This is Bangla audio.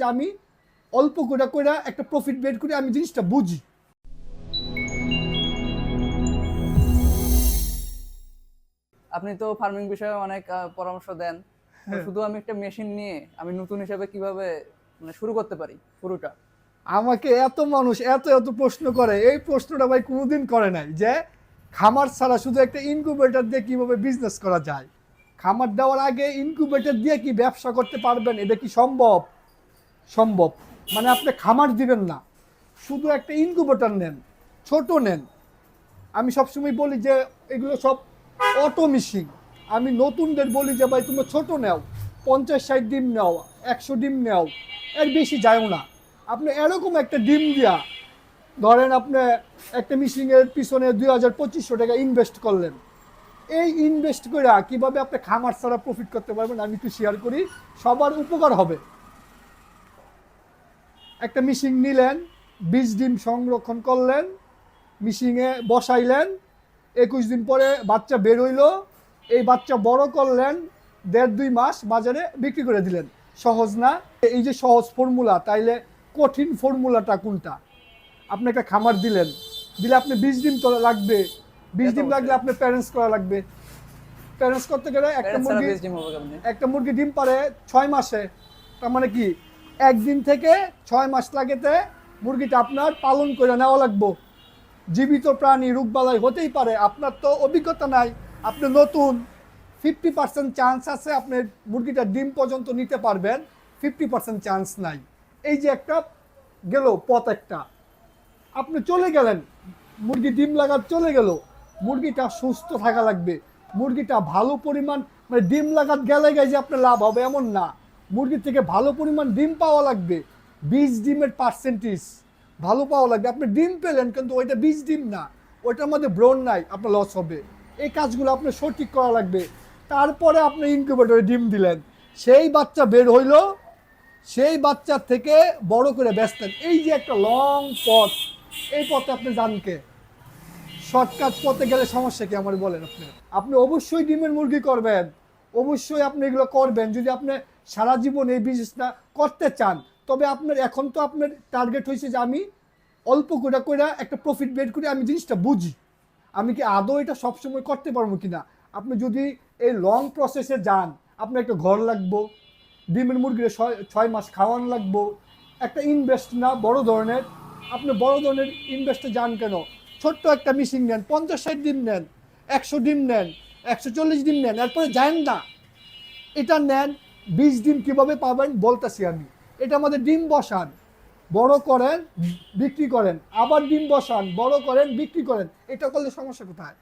যে আমি অল্প করে করে একটা প্রফিট বের করে আমি জিনিসটা বুঝি। আপনি তো ফার্মিং বিষয়ে অনেক পরামর্শ দেন। হ্যাঁ। শুধু আমি একটা মেশিন নিয়ে আমি নতুন হিসাবে কীভাবে মানে শুরু করতে পারি শুরুটা? আমাকে এত মানুষ এত এত প্রশ্ন করে। এই প্রশ্নটা ভাই কোনোদিন করে নাই যে খামার ছাড়া শুধু একটা ইনকিউবেটর দিয়ে কীভাবে বিজনেস করা যায়? খামার দেওয়ার আগে ইনকিউবেটর দিয়ে কি ব্যবসা করতে পারবেন? এটা কি সম্ভব? সম্ভব। মানে আপনি খামার দিবেন না। শুধু একটা ইনকিউবেটর নেন, ছোট নেন। আমি সবসময় বলি যে, এগুলো সব অটো মিশিং আমি নতুনদের বলি যে, ভাই তুমি ছোট নাও, পঞ্চাশ ষাট ডিম নাও, একশো ডিম নাও, এর বেশি যায়ও না। আপনি এরকম একটা ডিম দিয়া, ধরেন আপনি একটা মিশিংয়ের পিছনে দুই হাজার পঁচিশশো টাকা ইনভেস্ট করলেন। এই ইনভেস্ট করে কীভাবে আপনি খামার ছাড়া প্রফিট করতে পারবেন, আমি একটু শেয়ার করি, সবার উপকার হবে। একটা মিশিং নিলেন বিশ ডিম সংরক্ষণ করলেন মিশিংয়ে বসাইলেন একুশ দিন পরে বাচ্চা বের হইল এই বাচ্চা বড় করলেন দেড় দুই মাস বাজারে বিক্রি করে দিলেন। সহজ না? এই যে সহজ ফর্মুলা তাইলে কঠিন ফর্মুলাটা কোনটা? আপনি একটা খামার দিলেন দিলে আপনি বিশ ডিম তো লাগবে বিশ ডিম লাগলে আপনি প্যারেন্টস করা লাগবে। প্যারেন্টস করতে গেলে একটা মুরগি? একটা মুরগি ডিম পারে ছয় মাসে তার মানে কি? একদিন থেকে ছয় মাস লাগেতে মুরগিটা আপনার পালন করে নেওয়া লাগবো। জীবিত প্রাণী রোগবালাই হতেই পারে, আপনার তো অভিজ্ঞতা নাই। আপনি নতুন ফিফটি পার্সেন্ট চান্স আছে আপনি মুরগিটা ডিম পর্যন্ত নিতে পারবেন ফিফটি পার্সেন্ট চান্স নাই। এই যে একটা গেল পথ একটা। আপনি চলে গেলেন, মুরগি ডিম লাগার চলে গেল, মুরগিটা সুস্থ থাকা লাগবে। মুরগিটা ভালো পরিমাণ মানে ডিম লাগাত গেলে গেছে আপনার লাভ হবে এমন না। মুরগির থেকে ভালো পরিমাণ ডিম পাওয়া লাগবে, বীজ ডিমের পার্সেন্টেজ ভালো পাওয়া লাগবে। আপনি ডিম পেলেন, কিন্তু ওইটা বীজ ডিম না, ওইটার মধ্যে ব্রণ নাই, আপনার লস হবে। এই কাজগুলো আপনার সঠিক করা লাগবে। তারপরে আপনি ইনকিউবেটরে ডিম দিলেন। সেই বাচ্চা বের হইল, সেই বাচ্চার থেকে বড় করে ব্যস্তেন এই যে একটা লং পথ, এই পথে আপনি জানকে শর্টকাট পথে গেলে সমস্যা কি? আমার বলেন আপনি। আপনি অবশ্যই ডিমের মুরগি করবেন। অবশ্যই আপনি এগুলো করবেন। যদি আপনি সারা জীবন এই বিজনেসটা করতে চান, তবে আপনার এখন তো আপনার টার্গেট হয়েছে যে আমি অল্প করে করে একটা প্রফিট বের করে আমি জিনিসটা বুঝি। আমি কি আদৌ এটা সবসময় করতে পারব কিনা? আপনি যদি এই লং প্রসেসে যান, আপনার একটা ঘর লাগবো, ডিমের মুরগির ছয় মাস খাওয়ানো লাগবো, একটা ইনভেস্ট না, বড় ধরনের, আপনি বড় ধরনের ইনভেস্টে যান কেন? ছোট্ট একটা মিশিং নেন, পঞ্চাশ ষাট ডিম নেন, একশো ডিম নেন, একশো চল্লিশ ডিম নেন, এরপরে যান না। এটা নেন বিশ ডিম কীভাবে পাবেন বলতেছি আমি। এটা আমাদের ডিম বসান, বড় করেন, বিক্রি করেন। আবার ডিম বসান, বড় করেন, বিক্রি করেন। এটা করলে সমস্যা কোথায়?